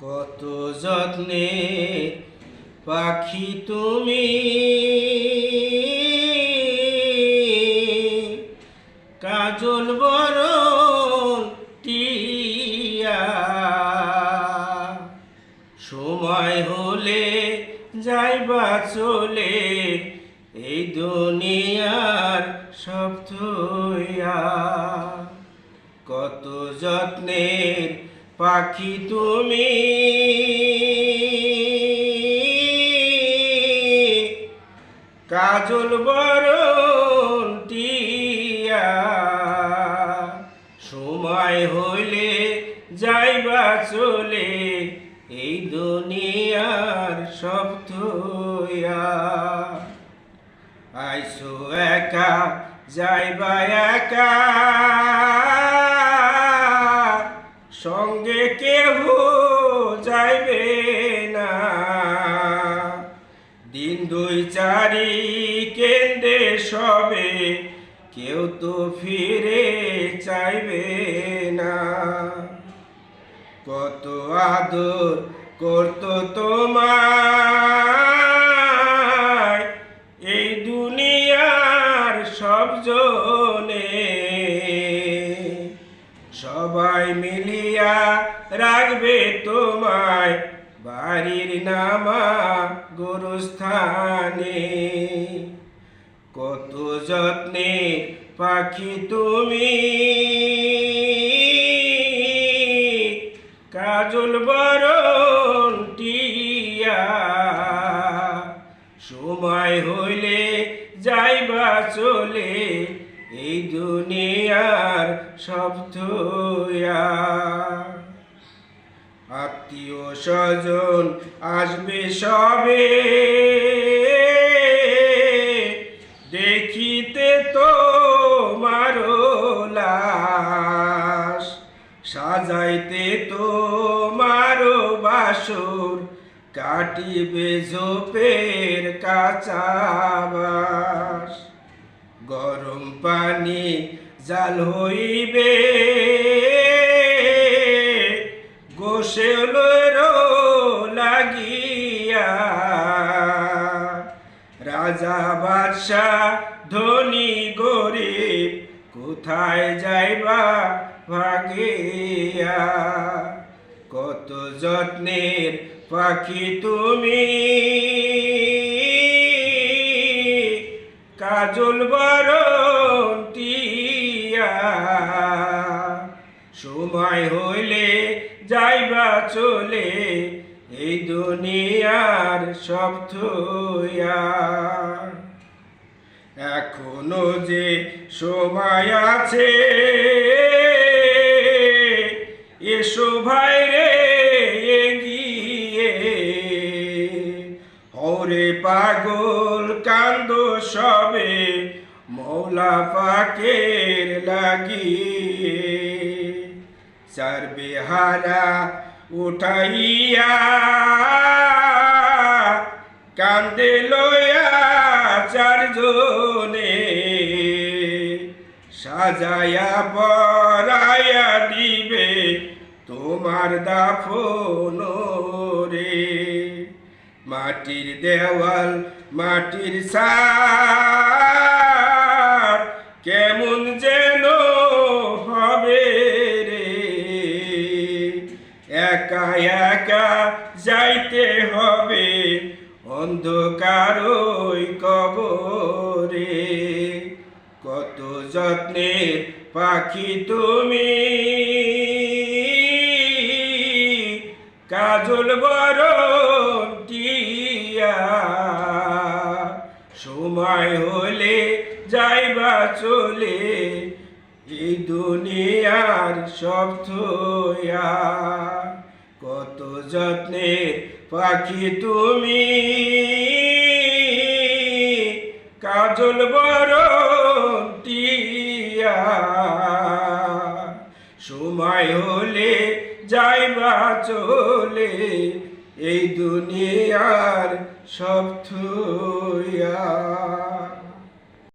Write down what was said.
কত যত্নে পাখি তুমি। কাজল বরণ টিয়া। সময় হলে যাইবা চলে, এই দুনিয়ার সব কত যত্নের পাখি তুমি। কাজল বরণ টিয়া। সময় হইলে যাইবা চলে, এই দুনিয়ার সব থইয়া। আইসো একা, যাইবা একা। সঙ্গে কেহ যাইবে না। দিন দুই চারি কেন্দ্রে সবে কেউ তো ফিরে চাইবে না। কত আদর করতো তোমার এই দুনিয়ার সব জনে সবাই মিলিয়া রাখবে তোমায় বাড়ির নামা গুরুস্থানে। কত যত্নে পাখি তুমি, কাজল বরণ টিয়া সময় হইলে যাইবা চলে এই দুনিয়ার আত্মীয় স্বজন আসবে সবে। দেখিতে তো লাশ, সাজাইতে তো মারো বাসুর, কাটিবে ঝোপের কাঁচাবাস গরম পানি জাল হইবে। গোসেল লাগিয়া। রাজা বাদশাহ ধনী গরিব, কোথায় যাইবা ভাগিয়া? কত যত্নের পাখি তুমি। কাজল বরণ সময় হইলে যাইবা চলে, এই দুনিয়ার সব এখনও যে সময় আছে, এসো ভাই রে এগিয়ে পাগল কান্দ সবে, মৌলা পাকের লাগিয়ে। চার বেহারা উঠাইয়া কান্দে লয়া চারজনে সাজায়া পরায়া দিবে তোমার দাফন রে। মাটির দেওয়াল, মাটির সার কেমন যেন একা যাইতে হবে অন্ধকার ওই কবরে। কত যত্নের পাখি তুমি। কাজল বরণ টিয়া সময় হলে যাইবা চলে, এই দুনিয়ার সব থইয়া। কত যত্নের পাখি তুমি। কাজল টিয়া সময় হলে যাইবা চলে এই দুনিয়ার সব থইয়া।